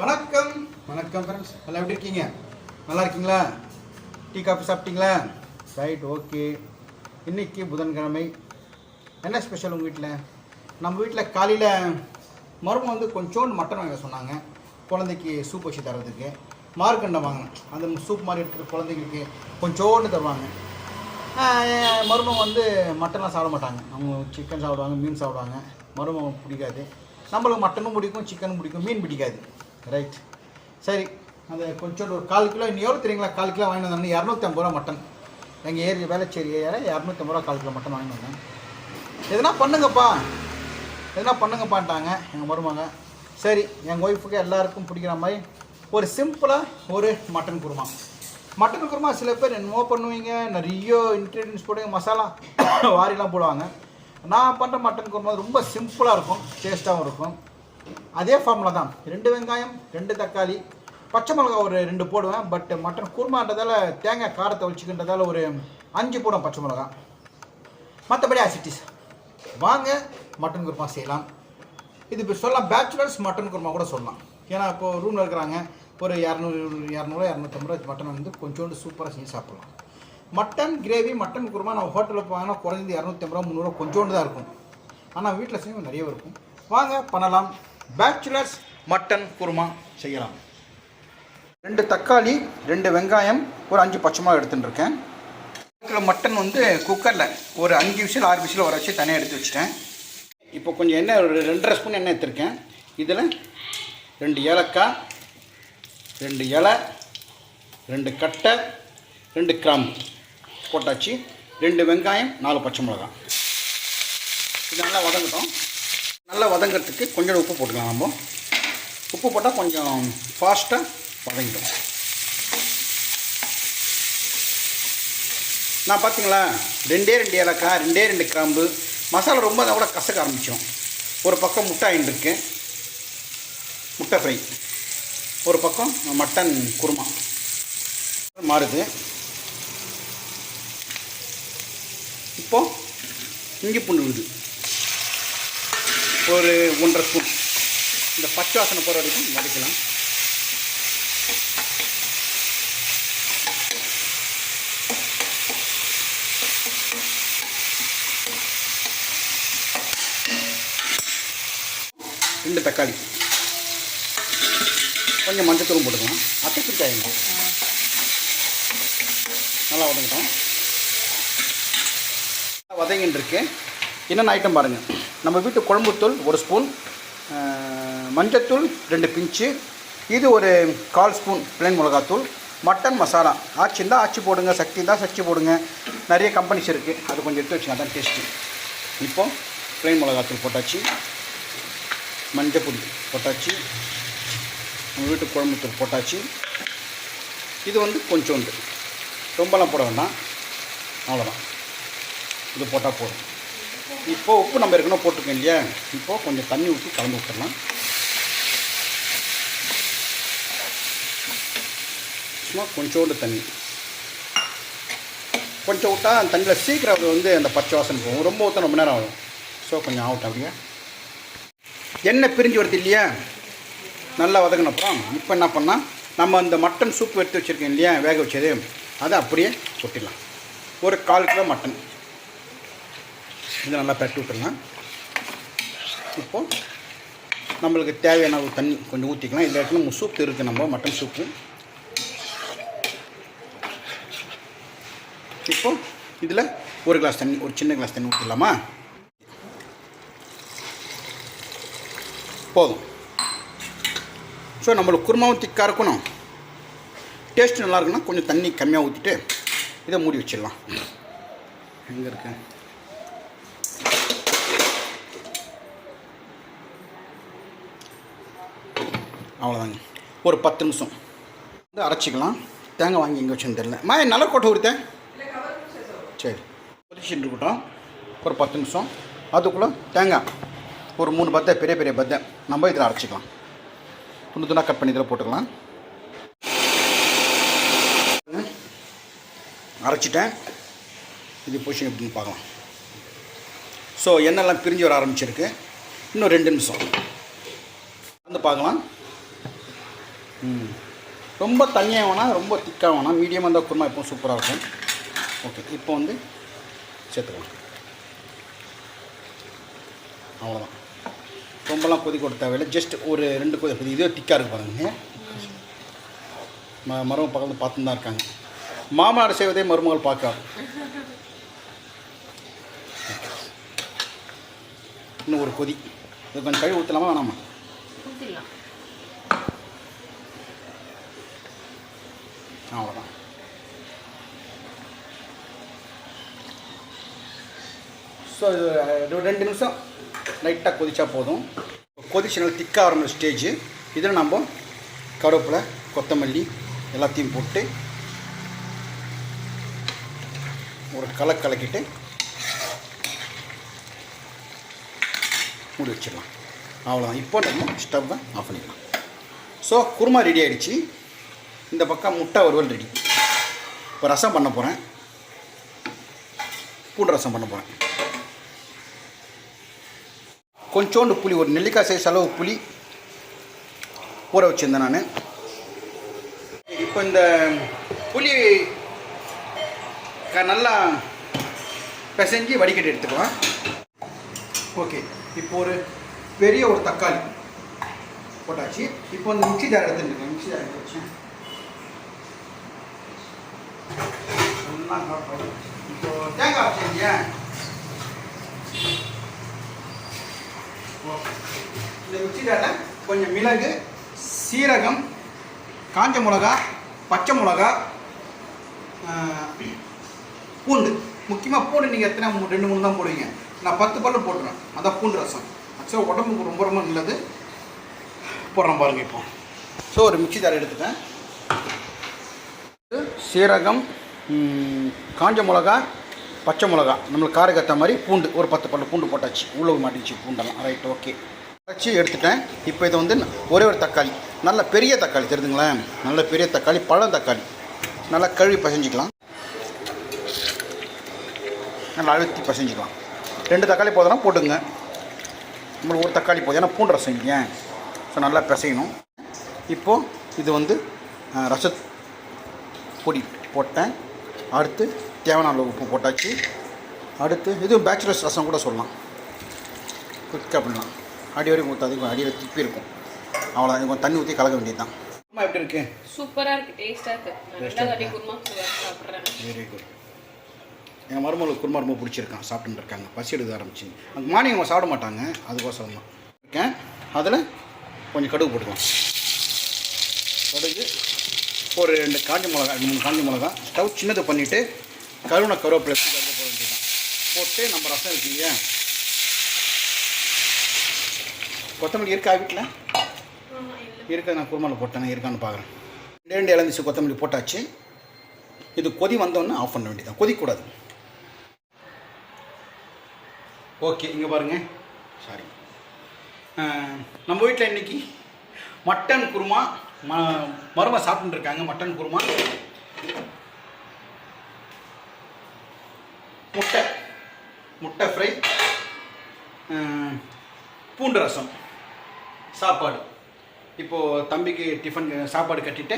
வணக்கம். வணக்கம் ஃப்ரெண்ட்ஸ் நல்லா எப்படி இருக்கீங்க? நல்லா இருக்கீங்களா? டீ காஃபி சாப்பிட்டீங்களா? ரைட் ஓகே இன்னைக்கு புதன்கிழமை. என்ன ஸ்பெஷல் உங்கள் வீட்டில் நம்ம வீட்டில் காலையில் மருமம் வந்து கொஞ்சோண்டு மட்டன் வாங்க சொன்னாங்க. குழந்தைக்கு சூப் வச்சு தரதுக்கு மார்க்கண்டை வாங்கினேன் அந்த சூப் மாதிரி எடுத்துகிட்டு குழந்தைங்களுக்கு கொஞ்சோண்டு தருவாங்க. மருமம் வந்து மட்டன்லாம் சாப்பிட மாட்டாங்க. அவங்க சிக்கன் சாப்பிடுவாங்க மீன் சாப்பிடுவாங்க. மருமம் பிடிக்காது. நம்மளுக்கு மட்டனும் பிடிக்கும் சிக்கனும் பிடிக்கும் மீன் பிடிக்காது. ரைட் சரி அந்த கொஞ்சோண்டு ஒரு கால் கிலோ இன்னும் எவ்வளோ தெரியுங்களா? கால் கிலோ வாங்கிட்டு வந்தாங்க இரநூத்தம்பது ரூபா மட்டன். எங்கள் ஏரி வேலைச்சேரி ஏற இரநூத்தம்பது ரூபா கால் கிலோ மட்டன் வாங்கிட்டு வந்தேன். எதுனா பண்ணுங்கப்பா. எதுனா பண்ணுங்கப்பான்ட்டாங்க எங்கள் மருமக சரி எங்கள் ஒய்ஃபுக்கு எல்லாருக்கும் பிடிக்கிற மாதிரி ஒரு சிம்பிளாக ஒரு மட்டன் குருமா. மட்டன் குருமா சில பேர் என்னமோ பண்ணுவீங்க. நிறைய இன்க்ரீடியன்ஸ் போடுவீங்க. மசாலா வாரிலாம் போடுவாங்க. நான் பண்ணுற மட்டன் குருமா ரொம்ப சிம்பிளாக இருக்கும். டேஸ்ட்டாகவும் இருக்கும். அதே ஃபார்முலா தான். ரெண்டு வெங்காயம் ரெண்டு தக்காளி. பச்சை மிளகா ஒரு ரெண்டு போடுவேன். பட் மட்டன் குருமான்றதால தேங்காய் காரத்தை வச்சுக்கின்றதால ஒரு அஞ்சு போடும் பச்சை மிளகா. மற்றபடி ஆசிட்டிஸ் வாங்க மட்டன் குருமா செய்யலாம். இது இப்போ சொல்லலாம். பேச்சுலர்ஸ் மட்டன் குருமா கூட சொல்லலாம். ஏன்னா இப்போ ரூமில் இருக்கிறாங்க. ஒரு இரநூறு இரநூறுவா இரநூத்தம்பது ரூபா மட்டன் வந்து கொஞ்சோண்டு சூப்பராக செஞ்சு சாப்பிட்லாம். மட்டன் கிரேவி மட்டன் குருமா நம்ம ஹோட்டலில் போனால் குறைஞ்சது இரநூத்தம்பது ரூபா முந்நூறுரூவா கொஞ்சோண்டு தான் இருக்கும். ஆனால் வீட்டில் செய்யும் நிறைய இருக்கும். வாங்க பண்ணலாம். பேச்சுலர்ஸ் மட்டன் குருமா செய்யலாம். ரெண்டு தக்காளி ரெண்டு வெங்காயம் ஒரு அஞ்சு பச்சை எடுத்துட்டுருக்கேன் எடுத்துட்டு இருக்கேன். கிலோ மட்டன் வந்து குக்கரில் ஒரு அஞ்சு விசில் ஆறு விசில் வர வச்சு தனியாக எடுத்து வச்சுட்டேன். இப்போ கொஞ்சம் எண்ணெய் ஒரு ரெண்டரை ஸ்பூன் எண்ணெய் எடுத்திருக்கேன். இதில் ரெண்டு ஏலக்காய் ரெண்டு இலை ரெண்டு கட்டை ரெண்டு கிராம்பு போட்டாச்சு. ரெண்டு வெங்காயம் நாலு பச்சை மிளகாய் இது நல்லா வதங்கட்டும். நல்லா வதங்கிறதுக்கு கொஞ்சம் உப்பு போட்டுக்கலாம் நம்ம. உப்பு போட்டால் கொஞ்சம் ஃபாஸ்ட்டாக வதங்கிடும். நான் பார்த்தீங்களா ரெண்டே ரெண்டு ஏலக்காய் ரெண்டே ரெண்டு கிராம்பு மசாலா ரொம்ப அதை கூட கசக்க ஆரம்பிச்சிடும் ஒரு பக்கம் முட்டை ஆயின்ட்டுருக்கு முட்டை ஃப்ரை ஒரு பக்கம் மட்டன் குருமா. மாறுது. இப்போ இஞ்சி பூண்டு விழுது. ஒரு ஒன்றரை ஸ்பூன். இந்த பச்சை வாசனை போகிற வரைக்கும் வதக்கலாம். ரெண்டு தக்காளி. கொஞ்சம் மஞ்சத்தூள் போட்டுக்கலாம். அத்தை பிடிக்காதுங்க நல்லா வதங்கிட்டோம். வதங்கின்னு இருக்கு. என்னென்ன ஐட்டம் பாருங்கள் நம்ம வீட்டு குழம்புத்தூள் ஒரு ஸ்பூன் மஞ்சத்தூள் ரெண்டு பிஞ்சு. இது ஒரு கால் ஸ்பூன் பிளைன் மிளகாத்தூள் மட்டன் மசாலா. ஆச்சி இருந்தால் ஆச்சு போடுங்க சக்தி இருந்தால் சக்தி போடுங்க. நிறைய கம்பெனிஸ் இருக்குது அது கொஞ்சம் எடுத்து வச்சுங்க அதான் டேஸ்ட்டு இப்போ பிளைன் மிளகாத்தூள் போட்டாச்சு. மஞ்சள் பொடி போட்டாச்சு. நம்ம வீட்டு குழம்புத்தூள் போட்டாச்சு. இது வந்து கொஞ்சோண்டு. ரொம்பலாம் போட வேண்டாம். அவ்வளோதான் இது போட்டால் போதும். இப்போ உப்பு நம்ம ஏற்கனவே போட்டிருக்கோம் இல்லையா? இப்போ கொஞ்சம் தண்ணி ஊற்றி கலந்து விட்டுறலாம் சும்மா கொஞ்சோண்டு தண்ணி. கொஞ்சம் விட்டால் அந்த தண்ணியில் சீக்கிரம் அது வந்து அந்த பச்சை வாசனை போகும். ரொம்ப ஊற்ற ரொம்ப நேரம் ஆகும். ஸோ கொஞ்சம் ஆகட்டும் அப்படியே? எண்ணெய் பிரிஞ்சு வருது இல்லையா? நல்லா வதங்கினப்புறம் இப்போ என்ன பண்ணால் நம்ம அந்த மட்டன் சூப் எடுத்து வச்சுருக்கோம் இல்லையா? வேக வச்சது. அதை அப்படியே கொட்டிடலாம். ஒரு கால் கிலோ மட்டன். இதை நல்லா பரட்டி விட்டுடலாம் இப்போது நம்மளுக்கு தேவையான ஒரு தண்ணி கொஞ்சம் ஊற்றிக்கலாம் இதில் இடத்துல சூப் இருக்குது நம்ம மட்டன் சூப்பு. இப்போது இதில் ஒரு கிளாஸ் தண்ணி ஒரு சின்ன கிளாஸ் தண்ணி ஊற்றிடலாமா போதும். ஸோ நம்மளுக்கு குருமாவும் திக்காக இருக்கணும். டேஸ்ட் நல்லா இருக்குன்னா கொஞ்சம் தண்ணி கம்மியாக ஊற்றிட்டு இதை மூடி வச்சிடலாம். எங்கே இருக்கேன் அவ்வளோதாங்க ஒரு பத்து நிமிஷம். வந்து அரைச்சிக்கலாம். தேங்காய் வாங்கி எங்கே வச்சுன்னு தெரியல. மா நல்ல கொட்டை ஊறித்தேன் சரி. கொதிச்சுட்டு இருக்கட்டும். ஒரு பத்து நிமிஷம். அதுக்குள்ளே தேங்காய். ஒரு மூணு பத்தை பெரிய பெரிய பத்தை. நம்ம இதில் அரைச்சிக்கலாம். துணி துணாக கட் பண்ணி இதில் போட்டுக்கலாம். அரைச்சிட்டேன். இது பொசிஷன் எப்படின்னு பார்க்கலாம். ஸோ எண்ணெய்லாம் பிரிஞ்சு வர ஆரம்பிச்சிருக்கு. இன்னும் ரெண்டு நிமிஷம். வந்து பார்க்கலாம். ரொம்ப தண்ணியாக வேணாம் ரொம்ப திக்காக வேணாம் மீடியமாக இருந்தால் குருமா எப்பவும் சூப்பராக இருக்கும். ஓகே இப்போ வந்து சேர்த்துக்கலாம். அவ்வளோதான் ரொம்பலாம் கொதி கொடுத்த தேவையில்லை. ஜஸ்ட் ஒரு ரெண்டு கொதி கொதி. இதே திக்காக இருக்கு பாருங்க. ம மரம் பக்கத்தில் பார்த்து தான் இருக்காங்க. மாமனார் செய்வதே மருமகள் பார்க்காது இன்னும் ஒரு கொதி. இது கொஞ்சம் கழுவி ஊற்றலாமா வேணாமா ஊற்றிடலாம் அவ்வளோதான் ஸோ இது ஒரு ரெண்டு நிமிஷம் லைட்டாக கொதிச்சா போதும். கொதிச்சு நல்லா திக்காக ஆரம்பிச்ச ஸ்டேஜ் இதில் நம்ம கருவேப்பிலை கொத்தமல்லி எல்லாத்தையும் போட்டு ஒரு கலை கலக்கிட்டு மூடி வச்சிடலாம். அவ்வளோதான் இப்போ நம்ம ஸ்டவ்வை ஆஃப் பண்ணிடலாம். ஸோ குருமா ரெடி ஆகிடுச்சு இந்த பக்கம் முட்டை வறுவல் ரெடி இப்போ ரசம் பண்ண போகிறேன் பூண்டு ரசம் பண்ண போகிறேன் கொஞ்சோண்டு புளி ஒரு நெல்லிக்காய் சைஸ் அளவு புளி ஊற வச்சுருந்தேன் நான். இப்போ இந்த புளி நல்லா பிசைஞ்சு வடிகட்டி எடுத்துக்கலாம். ஓகே இப்போ ஒரு பெரிய ஒரு தக்காளி போட்டாச்சு. இப்போ வந்து மிக்சி ஜார் எடுத்துருக்கேன் மிக்சி ஜார் எடுத்து வச்சேன். இப்போ தேங்காய் செஞ்சேன் இந்த மிக்ஸி கொஞ்சம் மிளகு சீரகம் காஞ்ச மிளகா பச்சை மிளகா பூண்டு. முக்கியமாக பூண்டு நீங்கள் எத்தனை ரெண்டு மூணு தான் போடுவீங்க. நான் பத்து பல்லு போட்டுருவேன் அதான் பூண்டு ரசம். ஆக்சுவலாக உடம்புக்கு ரொம்ப ரொம்ப நல்லது. போடுறேன் பாருங்கள் இப்போ. ஸோ ஒரு மிக்சி தாரை எடுத்துட்டேன். சீரகம் காஞ்ச மிளகா பச்சை மிளகா நம்மளுக்கு காருக்கு ஏற்ற மாதிரி பூண்டு ஒரு பத்து பல்லு பூண்டு போட்டாச்சு. உள்ள மாட்டிச்சு பூண்டெல்லாம். ரைட் ஓகே வச்சு எடுத்துட்டேன். இப்போ இதை வந்து ஒரே ஒரு தக்காளி. நல்ல பெரிய தக்காளி தெரியுதுங்களேன் நல்ல பெரிய தக்காளி பழம் தக்காளி. நல்லா கழுவி பசைஞ்சிக்கலாம். நல்லா அழுத்தி பசைஞ்சிக்கலாம். ரெண்டு தக்காளி போதுனா போட்டுங்க. நம்மளுக்கு ஒரு தக்காளி போதும். ஏன்னா பூண்டு ரசம் இல்லையா. ஸோ நல்லா பிசையணும். இப்போது இது வந்து ரச பொடி போட்டேன். அடுத்து தேவையான அளவு உப்பு போட்டாச்சு. அடுத்து இதுவும் பேச்சுலர்ஸ் ரசம் கூட சொல்லலாம். குயிக்காக பண்ணலாம். அடி வரைக்கும் ஊற்றாது அடியில் திப்பி இருக்கும். அவ்வளோ இது கொஞ்சம் தண்ணி ஊற்றி கலக்க வேண்டியது தான் எப்படி இருக்கு? சூப்பரா இருக்கு? குருமா வெரி குட் எங்கள் மருமகளுக்கு குருமா ரொம்ப பிடிச்சிருக்கான். சாப்பிட்டுட்டு இருக்காங்க. பசி எடுக்க ஆரம்பிச்சு. அந்த மார்னிங் அவங்க சாப்பிட மாட்டாங்க. அதுக்கோசரம் தான் இருக்கேன். அதில் கொஞ்சம் கடுகு போட்டுக்கலாம். கடுகு. ஒரு ரெண்டு காஞ்ச மிளகா மூணு காஞ்சி மிளகா ஸ்டவ் சின்னது பண்ணிவிட்டு கருணை கருவேப்பிலை போட வேண்டியதான் போட்டு நம்ம ரசம் இருக்கீங்க கொத்தமல்லி இருக்கா வீட்டில் இருக்கா நான் குருமாவில் போட்டேன் இருக்கான்னு பார்க்குறேன் ரெண்டு ரெண்டு இளந்துச்சு கொத்தமல்லி போட்டாச்சு. இது கொதி வந்தோன்னே ஆஃப் பண்ண வேண்டியதான் கொதிக்கூடாது ஓகே இங்கே பாருங்க. சாரி நம்ம வீட்டில் இன்னைக்கு மட்டன் குருமா ம மருமை சாப்பிட்டுட்டு இருக்காங்க மட்டன் குருமா. முட்டை. முட்டை ஃப்ரை பூண்டு ரசம். சாப்பாடு. இப்போது தம்பிக்கு டிஃபன் சாப்பாடு கட்டிட்டு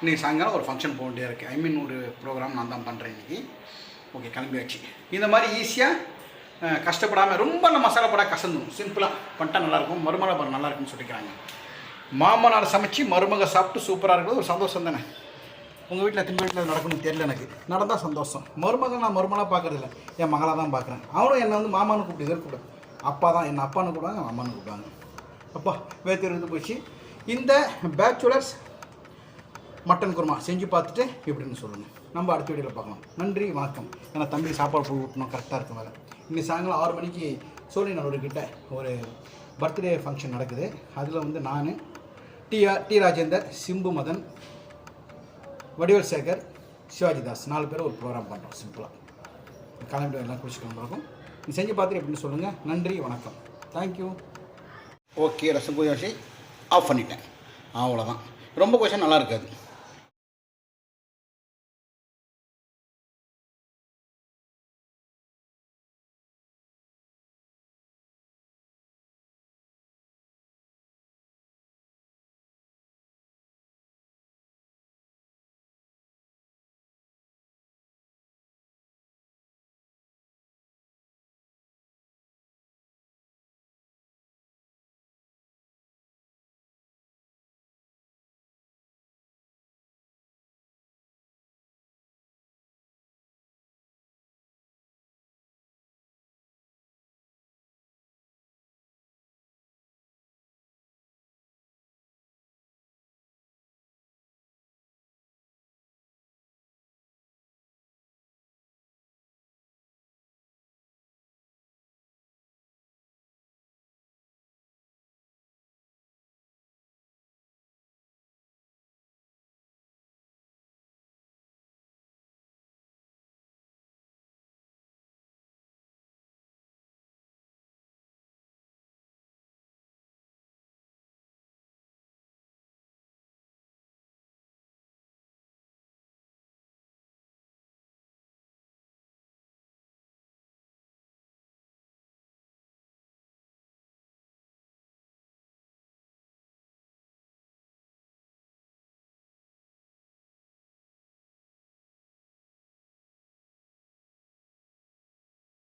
இன்றைக்கி சாயங்காலம் ஒரு ஃபங்க்ஷன் போக வேண்டியதாக இருக்குது ஐ மீன் ஒரு ப்ரோக்ராம் நான் தான் பண்ணுறேன் இன்றைக்கி ஓகே கிளம்பியாச்சு. இந்த மாதிரி ஈஸியாக கஷ்டப்படாமல் ரொம்ப நம்ம மசாலா போட கசந்துடும் சிம்பிளாக பண்ணிட்டா நல்லாயிருக்கும் மறுமலை பாரு நல்லா இருக்குன்னு சொல்லிக்கிறாங்க. மாமனார் சமைச்சு மருமக சாப்பிட்டு சூப்பராக இருக்கிறது. ஒரு சந்தோஷம் தானே? உங்கள் வீட்டில் எத்தனை வீட்டில் நடக்கணும்னு தெரியல எனக்கு. நடந்தால் சந்தோஷம். மருமகன் நான் மருமனாக பார்க்கறதில்ல என் மகளாக தான் பார்க்குறேன். அவனும் என்னை வந்து மாமான்னு கூப்பிட்டு கூப்பிடு அப்பா தான் என்னை அப்பான்னு கூப்பிடுவாங்க மாமான்னு கூப்பிடுவாங்க. அப்பா வேத்து இருந்து போச்சு இந்த பேச்சுலர்ஸ் மட்டன் குருமா செஞ்சு பார்த்துட்டு எப்படின்னு சொல்லுங்கள் நம்ம அடுத்த வீடியோவில் பார்க்கலாம். நன்றி வணக்கம். ஏன்னா தம்பி சாப்பாடு போய் ஊட்டணும் கரெக்டாக இருக்கும் வேலை இன்னைக்கு சாயங்காலம் ஆறு மணிக்கு சோழிநல்லூர்கிட்ட ஒரு பர்த்டே ஃபங்க்ஷன் நடக்குது. அதில் வந்து நான் T R T Rajendar Simbu Madhan Vadivel Sekar Sivaji Das. நாலு பேர் ஒரு ப்ரோக்ராம் பண்ணுறோம் சிம்பிளாக கிளம்பிட்டு எல்லாம் குளிச்சுக்கலாம் நீ செஞ்சு பார்த்துட்டு எப்படின்னு சொல்லுங்கள் நன்றி வணக்கம். தேங்க்யூ ஓகே ரசம் பூஜாசி ஆஃப் பண்ணிட்டேன். அவ்வளோதான் ரொம்ப கொஷன் நல்லா இருக்காது.